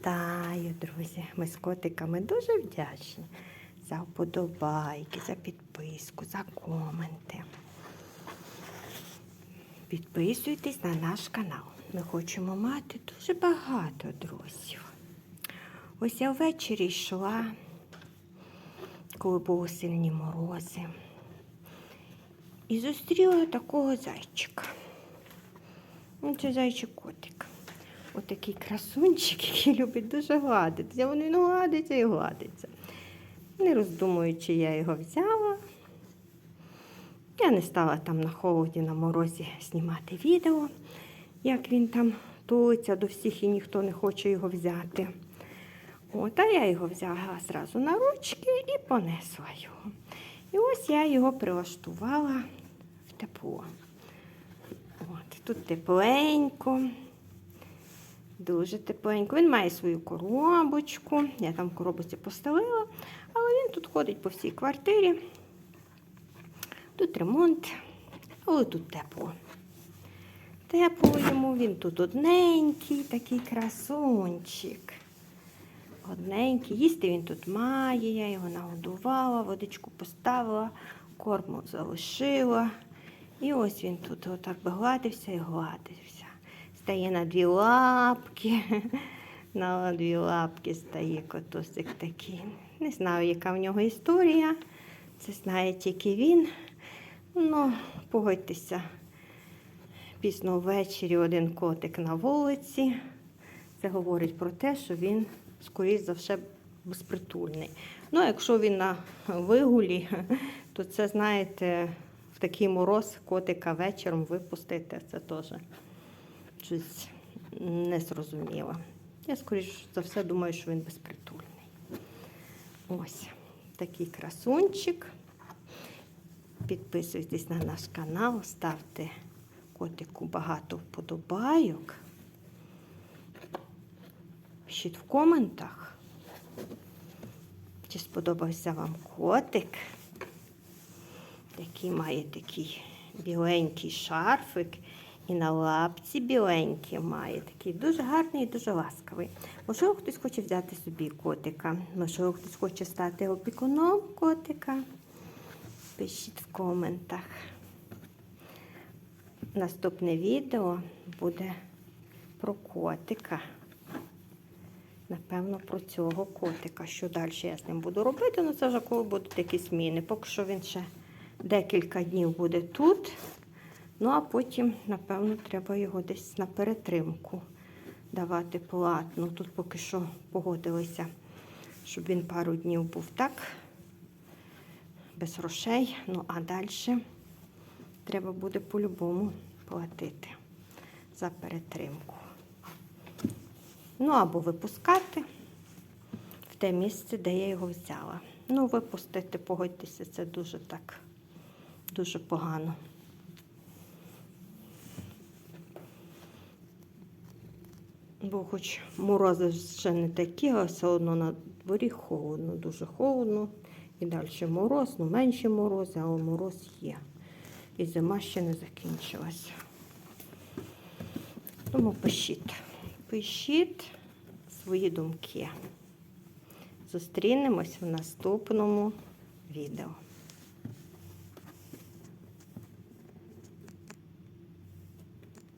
Вітаю, друзі! Ми з котиками дуже вдячні за вподобайки, за підписку, за коменти. Підписуйтесь на наш канал. Ми хочемо мати дуже багато друзів. Ось я ввечері йшла, коли були сильні морози, і зустріла такого зайчика. Ну, Це зайчик котик. Отакий красунчик, який любить дуже гладитися. Він він гладиться і гладиться. Не роздумуючи, я його взяла. Я не стала там на холоді, на морозі знімати відео, як він там тулиться до всіх і ніхто не хоче його взяти. От, а я його взяла зразу на ручки і понесла його. І ось я його прилаштувала в тепло. От, тут тепленько. Дуже тепленько. Він має свою коробочку. Я там коробочці постелила, але він тут ходить по всій квартирі. Тут ремонт, але тут тепло. Тепло йому, він тут одненький, такий красунчик. Одненький. Їсти він тут має, я його нагодувала, водичку поставила, корму залишила. І ось він тут отак би гладився і гладився. Стає на дві лапки. На дві лапки стає котусик такий. Не знаю, яка в нього історія. Це знає тільки він. Ну, погодьтеся, пізно ввечері один котик на вулиці. Це говорить про те, що він, скоріш за все, безпритульний. Ну, якщо він на вигулі, то це, знаєте, в такий мороз котика вечором випустити, це теж щось незрозуміло. Я, скоріш за все, думаю, що він безпритульний. Ось такий красунчик. Підписуйтесь на наш канал, ставте котику багато вподобайок. Пишіть в коментах, чи сподобався вам котик. Який має такий біленький шарфик. І на лапці біленькі має. Такий дуже гарний і дуже ласкавий. Можливо, хтось хоче взяти собі котика. Можливо, хтось хоче стати опікуном котика. Пишіть в коментах. Наступне відео буде про котика. Напевно, про цього котика. Що далі я з ним буду робити? Ну, це вже коли будуть якісь зміни. Поки що він ще декілька днів буде тут. Ну, а потім, напевно, треба його десь на перетримку давати платно. Тут поки що погодилися, щоб він пару днів був так, без грошей. Ну, а далі треба буде по-любому платити за перетримку. Ну, або випускати в те місце, де я його взяла. Ну, випустити, погодьтеся, це дуже так, дуже погано. Бо хоч морози ще не такі, а все одно на дворі холодно, дуже холодно. І далі мороз, ну менші морози, але мороз є. І зима ще не закінчилася. Тому пишіть, пишіть свої думки. Зустрінемось в наступному відео.